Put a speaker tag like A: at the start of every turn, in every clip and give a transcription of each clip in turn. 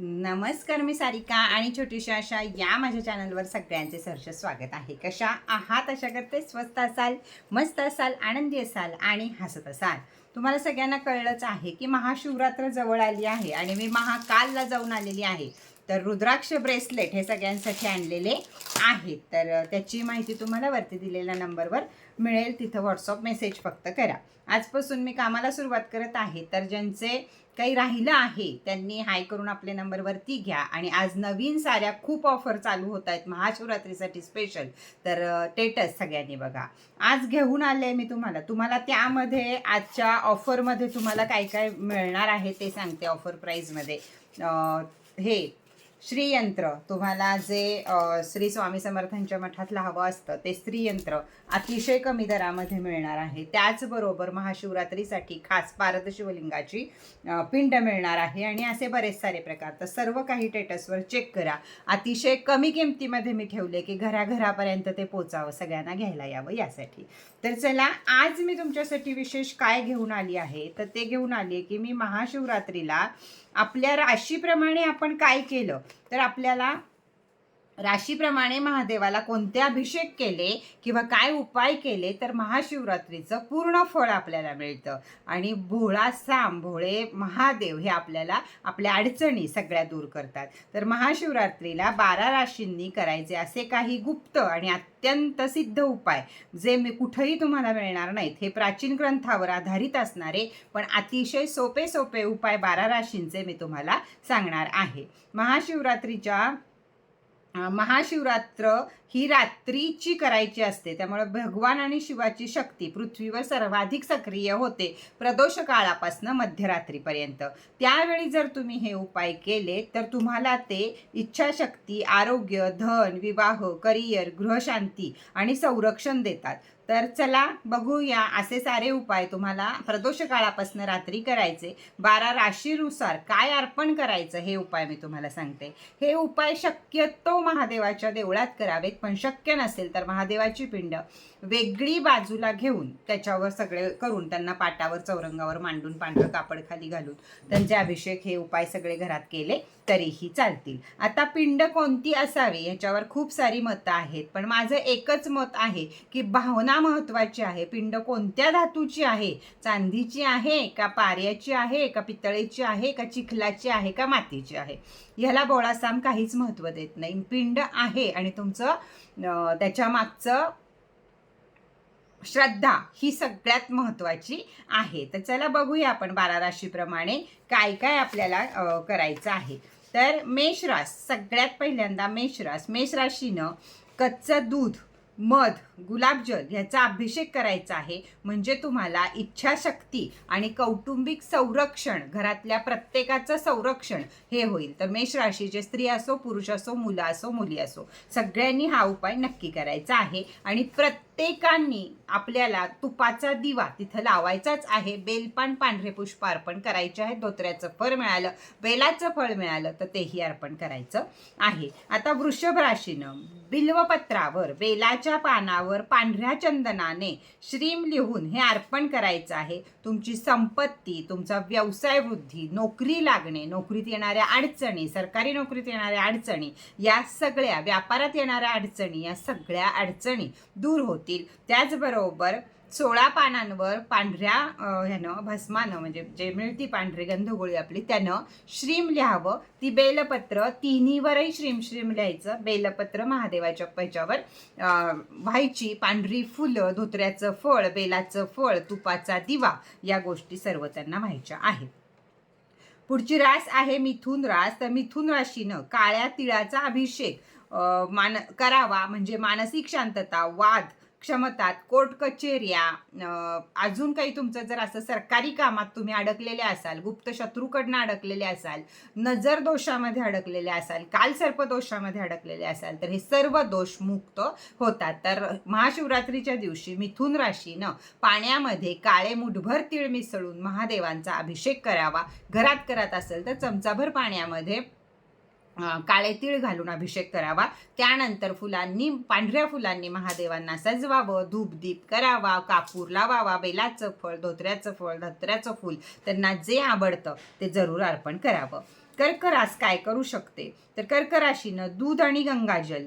A: नमस्कार मी सारिका आणि छोटीशा अशा या माझ्या चॅनलवर सगळ्यांचे सहर्ष स्वागत आहे. कशा आहात? अशा करते स्वस्त असाल मस्त असाल आनंदी असाल आणि हसत असाल. तुम्हाला सगळ्यांना कळलंच आहे की महाशिवरात्र जवळ आली आहे आणि मी महाकालला जाऊन आलेली आहे. तर रुद्राक्ष ब्रेसलेट हे सगळ्यांसाठी आणलेले आहेत. तर त्याची माहिती तुम्हाला वरती दिलेल्या नंबरवर मिळेल तिथं व्हॉट्सअप मेसेज फक्त करा. आजपासून मी कामाला सुरुवात करत आहे तर ज्यांचे काही राहिलं आहे त्यांनी हाय करून आपले नंबरवरती घ्या. आणि आज नवीन साऱ्या खूप ऑफर चालू होत आहेत. महाशिवरात्रीसाठी स्पेशल तर टेटस सगळ्यांनी बघा. आज घेऊन आले मी तुम्हाला. तुम्हाला त्यामध्ये आजच्या ऑफरमध्ये तुम्हाला काय काय मिळणार आहे ते सांगते ऑफर प्राईजमध्ये हे श्रीयंत्र. तुम्हाला जे श्री स्वामी समर्थांच्या मठातलं हवं असतं ते स्त्रीयंत्र अतिशय कमी दरामध्ये मिळणार आहे. त्याचबरोबर महाशिवरात्रीसाठी खास पारद शिवलिंगाची पिंड मिळणार आहे आणि असे बरेच सारे प्रकार. तर सर्व काही टेटसवर चेक करा. अतिशय कमी किमतीमध्ये मी ठेवले की घराघरापर्यंत ते पोचावं सगळ्यांना घ्यायला यावं यासाठी. तर चला आज मी तुमच्यासाठी विशेष काय घेऊन आली आहे? तर ते घेऊन आली आहे की मी महाशिवरात्रीला आपल्या राशीप्रमाणे आपण काय केलं तर आपल्याला राशीप्रमाणे महादेवाला कोणते अभिषेक केले किंवा काय उपाय केले तर महाशिवरात्रीचं पूर्ण फळ आपल्याला मिळतं. आणि भोळा साम भोळे महादेव हे आपल्याला आपल्या अडचणी सगळ्या दूर करतात. तर महाशिवरात्रीला बारा राशींनी करायचे असे काही गुप्त आणि अत्यंत सिद्ध उपाय जे मी कुठंही तुम्हाला मिळणार नाहीत. हे प्राचीन ग्रंथावर आधारित असणारे पण अतिशय सोपे सोपे उपाय बारा राशींचे मी तुम्हाला सांगणार आहे. महाशिवरात्रीच्या महाशिवरात्र ही रात्रीची करायची असते. त्यामुळे भगवान आणि शिवाची शक्ती पृथ्वीवर सर्वाधिक सक्रिय होते प्रदोष काळापासून मध्यरात्रीपर्यंत. त्यावेळी जर तुम्ही हे उपाय केले तर तुम्हाला ते इच्छाशक्ती आरोग्य धन विवाह करिअर गृहशांती आणि संरक्षण देतात. तर चला बघूया असे सारे उपाय तुम्हाला प्रदोष काळापासून रात्री करायचे. बारा राशीनुसार काय अर्पण करायचं हे उपाय मी तुम्हाला सांगते. हे उपाय शक्यतो महादेवाच्या देवळात करावेत पण शक्य नसेल तर महादेवाची पिंड वेगळी बाजूला घेऊन त्याच्यावर सगळे करून त्यांना पाटावर चौरंगावर मांडून पांढरं कापड खाली घालून त्यांचे अभिषेक हे उपाय सगळे घरात केले. तरीही चालतील. आता पिंड कोणती असावी याच्यावर खूप सारी मतं आहेत. पण माझं एकच मत आहे की भावना महत्त्वाची आहे. पिंड कोणत्या धातूची आहे? चांदीची आहे का पाऱ्याची आहे का पितळेची आहे का चिखलाची आहे का मातीची आहे? ह्याला बोळासाम काहीच महत्त्व देत नाही. पिंड आहे आणि तुमचं त्याच्या मागचं श्रद्धा ही सगळ्यात महत्त्वाची आहे. तर चला बघूया आपण बारा राशीप्रमाणे काय काय आपल्याला करायचं आहे. तर मेषरास सगळ्यात पहिल्यांदा मेषरास. मेष राशीनं कच्चं दूध मध गुलाबजल ह्याचा अभिषेक करायचा आहे. म्हणजे तुम्हाला इच्छाशक्ती आणि कौटुंबिक संरक्षण घरातल्या प्रत्येकाचं संरक्षण हे होईल. तर मेष राशीचे स्त्री असो पुरुष असो मुलं असो मुली असो सगळ्यांनी हा उपाय नक्की करायचा आहे. आणि प्रत्येकांनी आपल्याला तुपाचा दिवा तिथं लावायचाच आहे. बेलपान पांढरे पुष्प अर्पण करायचे आहे. धोत्र्याचं फळ मिळालं बेलाचं फळ मिळालं तर तेही अर्पण करायचं आहे. आता वृषभ राशीनं बिल्वपत्रावर बेलाच्या पानावर पांढऱ्या चंदनाने श्रीम लिहून हे अर्पण करायचं आहे. तुमची संपत्ती तुमचा व्यवसाय वृद्धी नोकरी लागणे नोकरीत येणाऱ्या अडचणी सरकारी नोकरीत येणाऱ्या अडचणी या सगळ्या व्यापारात येणाऱ्या अडचणी या सगळ्या अडचणी दूर होतील. त्याचबरोबर सोळा पानांवर पांढऱ्या ह्यानं भस्मानं म्हणजे जे मिळती पांढरी गंधगोळी आपली त्यानं श्रीम लिहावं. ती बेलपत्र तिन्हीवरही श्रीम श्रीम लिहायचं. बेलपत्र महादेवाच्या पैच्यावर व्हायची. पांढरी फुलं धोत्र्याचं फळ बेलाचं फळ तुपाचा दिवा या गोष्टी सर्व त्यांना व्हायच्या आहेत. पुढची रास आहे मिथुन रास. तर मिथुन राशीनं काळ्या तिळाचा अभिषेक मान करावा म्हणजे मानसिक शांतता वाद क्षमतात कोर्ट कचेऱ्या अजून काही तुमचं जर असं सरकारी कामात तुम्ही अडकलेले असाल गुप्त शत्रूकडनं अडकलेले असाल नजर दोषामध्ये अडकलेले असाल काल सर्प दोषामध्ये अडकलेले असाल तर हे सर्व दोष मुक्त होतात. तर महाशिवरात्रीच्या दिवशी मिथुन राशीनं पाण्यामध्ये काळे मुठभर तीळ मिसळून महादेवांचा अभिषेक करावा. घरात करत असेल तर चमचाभर पाण्यामध्ये काळे तीळ घालून अभिषेक करावा. त्यानंतर फुलांनी पांढऱ्या फुलांनी महादेवांना सजवावं धूपदीप करावा कापूर लावावा बेलाचं फळ धोत्र्याचं फळ धत्र्याचं फूल. त्यांना जे आवडतं ते जरूर अर्पण करावं. कर्क रास काय करू शकते? तर कर्क राशीनं दूध आणि गंगाजल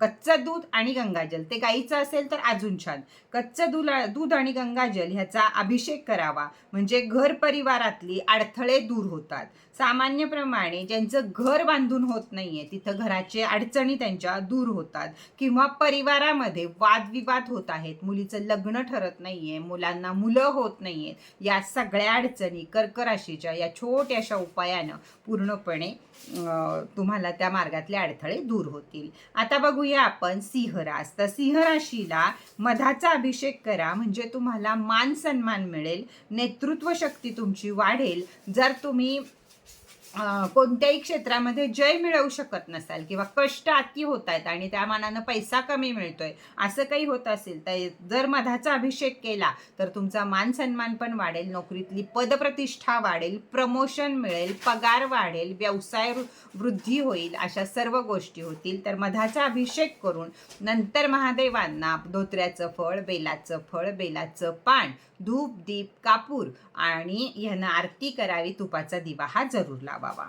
A: कच्चं दूध आणि गंगाजल ते गाईचं असेल तर अजून छान. कच्चं दूध दूध आणि गंगाजल ह्याचा अभिषेक करावा. म्हणजे घर परिवारातली अडथळे दूर होतात. सामान्यप्रमाणे ज्यांचं घर बांधून होत नाहीये तिथं घराचे अडचणी त्यांच्या दूर होतात. किंवा परिवारामध्ये वादविवाद होत आहेत. मुलीचं लग्न ठरत नाही आहे मुलांना मुलं होत नाही आहेत या सगळ्या अडचणी कर्क राशीच्या या छोट्याशा उपायानं पूर्णपणे तुम्हाला त्या मार्गातले अडथळे दूर होतील. आता बघूया आपण सिंहरास तर सिंहराशीला मधाचा अभिषेक करा म्हणजे तुम्हाला मान सन्मान मिळेल नेतृत्व शक्ती तुमची वाढेल. जर तुम्ही कोणत्याही क्षेत्रामध्ये जय मिळवू शकत नसाल किंवा कष्ट अति होत आहेत आणि त्या मानानं पैसा कमी मिळतोय असं काही होत असेल तर जर मधाचा अभिषेक केला तर तुमचा मान सन्मान पण वाढेल नोकरीतली पदप्रतिष्ठा वाढेल प्रमोशन मिळेल पगार वाढेल व्यवसाय वृद्धी होईल अशा सर्व गोष्टी होतील तर मधाचा अभिषेक करून नंतर महादेवांना धोत्र्याचं फळ बेलाचं फळ बेलाचं पान धूप दीप कापूर आणि ह्यानं आरती करावी तुपाचा दिवा हा जरूर बाबा.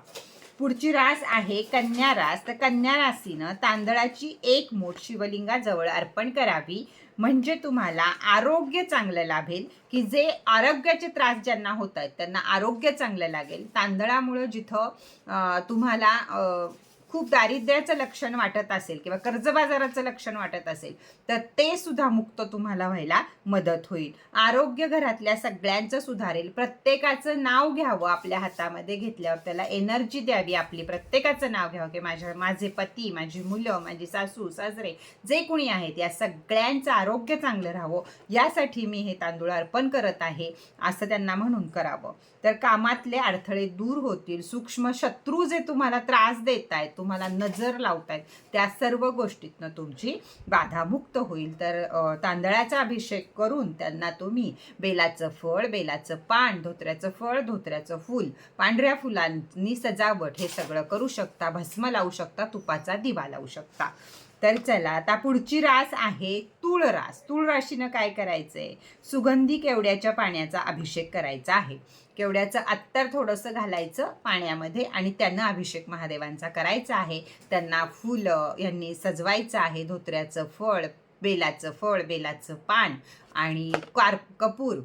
A: पुढची रास आहे कन्या रास. तर कन्या राशीनं तांदळाची एक मूठ शिवलिंगाजवळ अर्पण करावी. म्हणजे तुम्हाला आरोग्य चांगलं लाभेल. की जे आरोग्याचे त्रास ज्यांना होत आहेत त्यांना आरोग्य चांगलं लागेल. तांदळामुळं जिथं तुम्हाला खूप दारिद्र्याचं लक्षण वाटत असेल किंवा कर्जबाजाराचं लक्षण वाटत असेल तर ते सुद्धा मुक्त तुम्हाला व्हायला मदत होईल. आरोग्य घरातल्या सगळ्यांचं सुधारेल. प्रत्येकाचं नाव घ्यावं आपल्या हातामध्ये घेतल्यावर त्याला एनर्जी द्यावी आपली. प्रत्येकाचं नाव घ्यावं की माझ्या माझे पती माझी मुलं माझी सासू सासरे जे कोणी आहेत या सगळ्यांचं आरोग्य चांगलं राहावं. यासाठी मी हे तांदूळ अर्पण करत आहे असं त्यांना म्हणून करावं. तर कामातले अडथळे दूर होतील. सूक्ष्म शत्रू जे तुम्हाला त्रास देत आहेत तुम्हाला नजर लावतायत. त्या सर्व गोष्टीतनं तुमची बाधामुक्त होईल. तर तांदळाचा अभिषेक करून त्यांना तुम्ही बेलाचं फळ बेलाचं पान धोत्र्याचं फळ धोत्र्याचं फूल पांढऱ्या फुलांनी सजावट हे सगळं करू शकता. भस्म लावू शकता तुपाचा दिवा लावू शकता. तर चला आता पुढची रास आहे. तुळरास रास तुळ राशीनं काय करायचंय? सुगंधी केवड्याच्या पाण्याचा अभिषेक करायचा आहे. केवड्याचं अत्तर थोडंसं घालायचं पाण्यामध्ये आणि त्यांना अभिषेक महादेवांचा करायचा आहे. त्यांना फुलं यांनी सजवायचं आहे. धोत्र्याचं फळ बेलाचं फळ बेलाचं पान आणि कार कपूर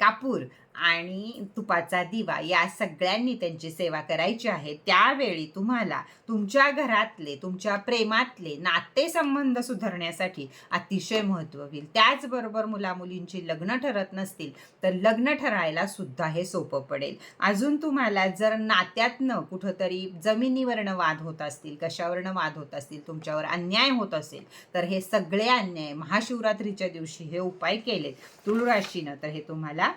A: कापूर आणि तुपाचा दिवा या सगळ्यांनी त्यांची सेवा करायची आहे. त्यावेळी तुम्हाला तुमच्या घरातले तुमच्या प्रेमातले नातेसंबंध सुधारण्यासाठी अतिशय महत्त्व होईल. त्याचबरोबर मुलामुलींची लग्न ठरत नसतील तर लग्न ठरायला सुद्धा हे सोपं पडेल. अजून तुम्हाला जर नात्यातनं कुठंतरी जमिनीवरनं वाद होत असतील कशावरनं वाद होत असतील तुमच्यावर अन्याय होत असेल तर हे सगळे अन्याय महाशिवरात्रीच्या दिवशी हे उपाय केले तुळराशीनं तर हे तुम्हाला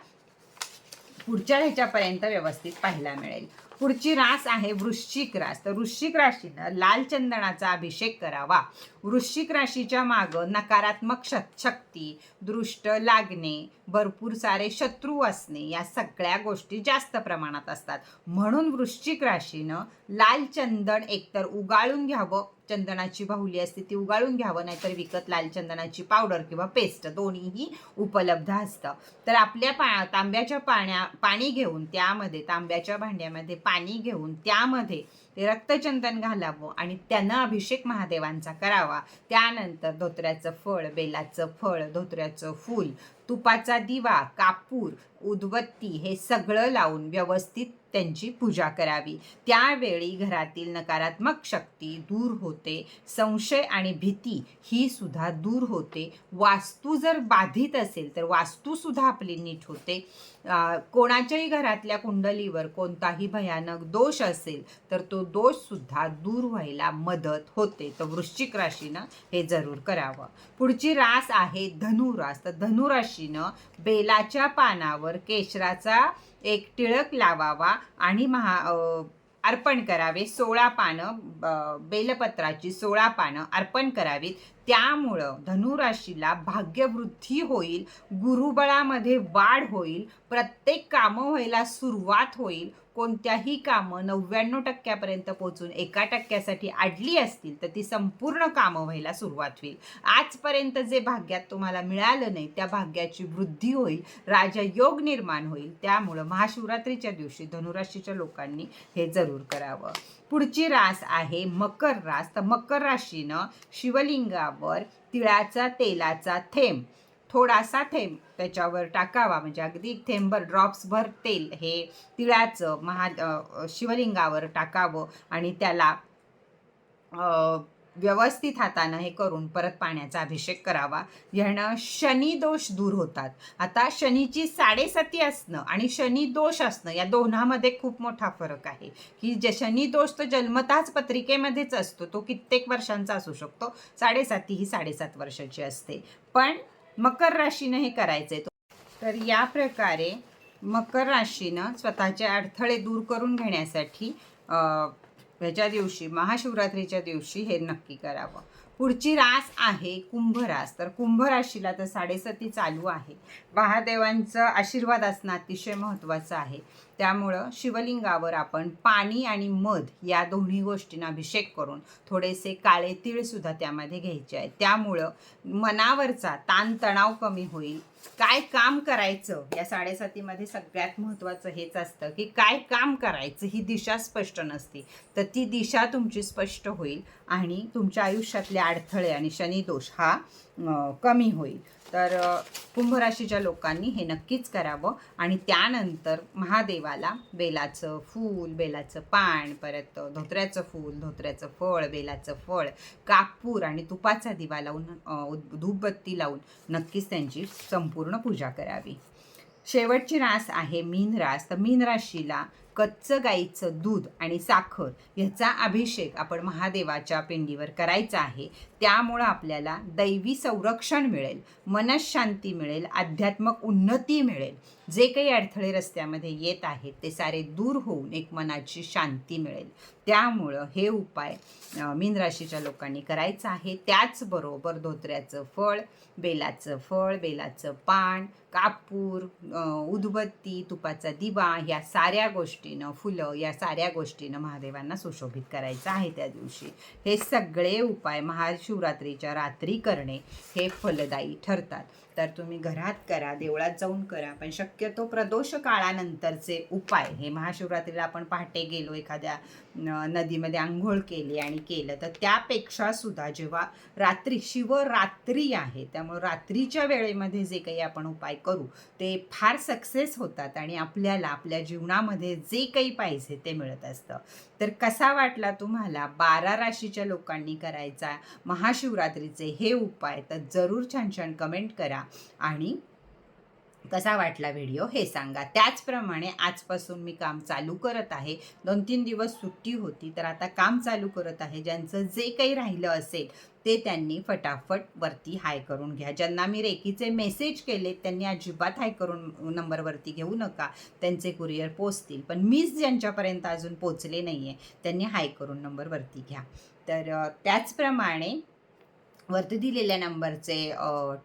A: पुढच्या ह्याच्यापर्यंत व्यवस्थित पाहायला मिळेल. पुढची रास आहे वृश्चिक रास. तर वृश्चिक राशीनं लाल चंदनाचा अभिषेक करावा. वृश्चिक राशीच्या मागं नकारात्मक श- शक्ती दृष्ट लागणे भरपूर सारे शत्रू असणे या सगळ्या गोष्टी जास्त प्रमाणात असतात. म्हणून वृश्चिक राशीनं लाल चंदन एकतर उगाळून घ्यावं चंदनाची बाहुली असते ती उगाळून घ्यावं नाहीतर विकत लाल चंदनाची पावडर किंवा पेस्ट दोन्हीही उपलब्ध असतं. तर आपल्या पा तांब्याच्या पाण्या पाणी घेऊन त्यामध्ये तांब्याच्या भांड्यामध्ये पाणी घेऊन त्यामध्ये ते रक्तचंदन घालावं आणि त्यानं अभिषेक महादेवांचा करावा. त्यानंतर धोत्र्याचं फळ बेलाचं फळ धोत्र्याचं फूल तुपाचा दिवा कापूर उदबत्ती हे सगळं लावून व्यवस्थित त्यांची पूजा करावी. त्यावेळी घरातील नकारात्मक शक्ती दूर होते. संशय आणि भीती ही सुद्धा दूर होते. वास्तू जर बाधित असेल तर वास्तूसुद्धा आपली नीट होते. कोणाच्याही घरातल्या कुंडलीवर कोणताही भयानक दोष असेल तर तो दोषसुद्धा दूर व्हायला मदत होते. तर वृश्चिक राशीनं हे जरूर करावं. पुढची रास आहे धनुरास तर धनुराशीनं बेलाच्या पानावर केशराचा एक टिळक लावावा आणि महा अर्पण करावे सोळा पानं बेलपत्राची सोळा पानं अर्पण करावीत. त्यामुळं धनुराशीला भाग्यवृद्धी होईल गुरुबळामध्ये वाढ होईल प्रत्येक कामं व्हायला सुरुवात होईल. कोणत्याही कामं नव्याण्णव टक्क्यापर्यंत पोहोचून एका टक्क्यासाठी आडली असतील तर ती संपूर्ण कामं व्हायला सुरुवात होईल. आजपर्यंत जे भाग्यात तुम्हाला मिळालं नाही त्या भाग्याची वृद्धी होईल राजयोग निर्माण होईल. त्यामुळं महाशिवरात्रीच्या दिवशी धनुराशीच्या लोकांनी हे जरूर करावं. पुढची रास आहे मकर रास. तर मकर राशीनं शिवलिंगावर तिळाचा तेलाचा थेंब. थोडासा थेंब त्याच्यावर टाकावा. म्हणजे अगदी थेंबर ड्रॉप्सभर तेल हे तिळाचं महा शिवलिंगावर टाकावं आणि त्याला व्यवस्थित हातानं हे करून परत पाण्याचा अभिषेक करावा. यानं शनी दोष दूर होतात. आता शनीची साडेसती असणं आणि शनी दोष असणं या दोन्हामध्ये खूप मोठा फरक आहे. की जे शनी दोष तो जन्मताच पत्रिकेमध्येच असतो. तो कित्येक वर्षांचा असू शकतो. साडेसाती ही साडेसात वर्षाची असते. पण मकर राशीनं हे करायचंय तर या प्रकारे मकर राशीनं स्वतःचे अडथळे दूर करून घेण्यासाठी ह्याच्या दिवशी महाशिवरात्रीच्या दिवशी हे नक्की करावं. पुढची रास आहे कुंभ रास. तर कुंभ राशीला तर साडेसती चालू आहे. महादेवांचं आशीर्वाद असणं अतिशय महत्त्वाचं आहे. त्यामुळं शिवलिंगावर आपण पाणी आणि मध या दोन्ही गोष्टींना अभिषेक करून थोडेसे काळे तीळसुद्धा त्यामध्ये घ्यायचे आहे त्यामुळं मनावरचा ताणतणाव कमी होईल. काय काम करायचं? या साडेसातीमध्ये सगळ्यात महत्त्वाचं हेच असतं की काय काम करायचं ही दिशा स्पष्ट नसते. तर ती दिशा तुमची स्पष्ट होईल आणि तुमच्या आयुष्यातले अडथळे आणि शनिदोष हा कमी होईल. तर कुंभराशीच्या लोकांनी हे नक्कीच करावं. आणि त्यानंतर महादेवाला बेलाचं फूल बेलाचं पान परत धोत्र्याचं फूल धोत्र्याचं फळ बेलाचं फळ कापूर आणि तुपाचा दिवा लावून धूपबत्ती लावून नक्कीच त्यांची संपूर्ण पूजा करावी. शेवटची रास आहे मीन रास तर मीन राशीला कच्चं गाईचं दूध आणि साखर ह्याचा अभिषेक आपण महादेवाच्या पिंडीवर करायचा आहे. त्यामुळं आपल्याला दैवी संरक्षण मिळेल मनशांती मिळेल आध्यात्मक उन्नती मिळेल. जे काही अडथळे रस्त्यामध्ये येत आहेत ते सारे दूर होऊन एक मनाची शांती मिळेल. त्यामुळं हे उपाय मीन राशीच्या लोकांनी करायचं आहे. त्याचबरोबर धोत्र्याचं फळ बेलाचं फळ बेलाचं पान कापूर उदबत्ती तुपाचा दिवा ह्या साऱ्या गोष्टी गोष्टीनं फुलं या साऱ्या गोष्टीनं महादेवांना सुशोभित करायचं आहे त्या दिवशी. हे सगळे उपाय महाशिवरात्रीच्या रात्री करणे हे फलदायी ठरतात. तर तुम्ही घरात करा देवळात जाऊन करा. पण शक्यतो प्रदोष काळानंतरचे उपाय हे महाशिवरात्रीला आपण पहाटे गेलो एखाद्या नदीमध्ये आंघोळ केली आणि केलं तर त्यापेक्षा सुद्धा जेव्हा रात्री शिवरात्री आहे त्यामुळे रात्रीच्या वेळेमध्ये जे काही आपण उपाय करू ते फार सक्सेस होतात आणि आपल्याला आपल्या जीवनामध्ये जे काही पाहिजे ते मिळत असतं. तर कसा वाटला तुम्हाला बारा राशीच्या लोकांनी करायचा महाशिवरात्रीचे हे उपाय? तर जरूर छान छान कमेंट करा. आणि कसा वाटला व्हिडिओ हे सांगा. त्याचप्रमाणे आजपासून मी काम चालू करत आहे. दोन तीन दिवस सुट्टी होती तर आता काम चालू करत आहे. ज्यांचं जे काही राहिलं असेल ते त्यांनी फटाफट वरती हाय करून घ्या. ज्यांना मी रेकीचे मेसेज केले त्यांनी अजिबात हाय करून नंबरवरती घेऊ नका. त्यांचे कुरिअर पोचतील. पण मीच ज्यांच्यापर्यंत अजून पोचले नाही आहे त्यांनी हाय करून नंबरवरती घ्या. तर त्याचप्रमाणे वरती दिलेल्या नंबरचे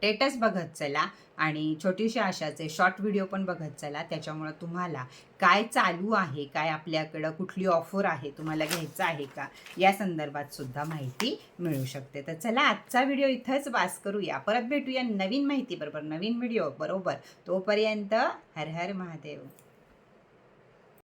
A: टेटस बघत चला आणि छोटीशी आशाचे शॉर्ट व्हिडिओ पण बघत चला. त्याच्यामुळं तुम्हाला काय चालू आहे काय आपल्याकडं कुठली ऑफर आहे तुम्हाला घ्यायचं आहे का या संदर्भात सुद्धा माहिती मिळू शकते. तर चला आजचा व्हिडिओ इथंच वास करूया. परत भेटूया नवीन माहिती बरोबर नवीन व्हिडिओ बरोबर. तोपर्यंत हर हर महादेव.